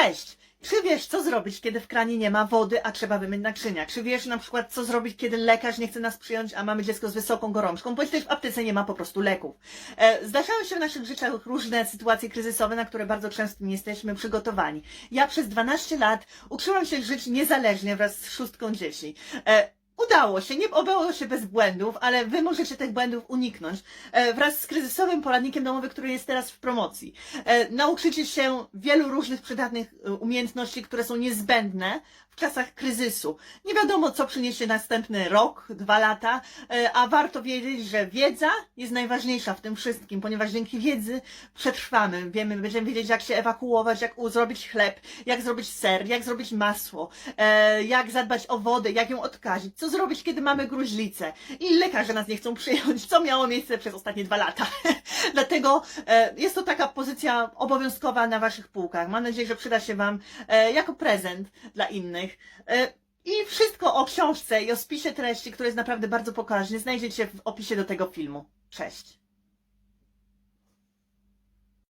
Cześć! Czy wiesz, co zrobić, kiedy w kranie nie ma wody, a trzeba wymyć naczynia? Czy wiesz na przykład, co zrobić, kiedy lekarz nie chce nas przyjąć, a mamy dziecko z wysoką gorączką, bądź też w aptece nie ma po prostu leków? E, zdarzają się w naszych życiach różne sytuacje kryzysowe, na które bardzo często nie jesteśmy przygotowani. Ja przez 12 lat uczyłam się żyć niezależnie wraz z szóstką dzieci. E, Udało się, nie obało się bez błędów, ale wy możecie tych błędów uniknąć e, wraz z kryzysowym poradnikiem domowym, który jest teraz w promocji. E, nauczycie się wielu różnych przydatnych e, umiejętności, które są niezbędne w czasach kryzysu. Nie wiadomo, co przyniesie następny rok, dwa lata, a warto wiedzieć, że wiedza jest najważniejsza w tym wszystkim, ponieważ dzięki wiedzy przetrwamy. Wiemy, będziemy wiedzieć, jak się ewakuować, jak zrobić chleb, jak zrobić ser, jak zrobić masło, jak zadbać o wodę, jak ją odkazić, co zrobić, kiedy mamy gruźlicę i lekarze nas nie chcą przyjąć, co miało miejsce przez ostatnie dwa lata. Dlatego e, jest to taka pozycja obowiązkowa na Waszych półkach. Mam nadzieję, że przyda się Wam e, jako prezent dla innych. E, I wszystko o książce i o spisie treści, który jest naprawdę bardzo pokaźny, znajdziecie w opisie do tego filmu. Cześć!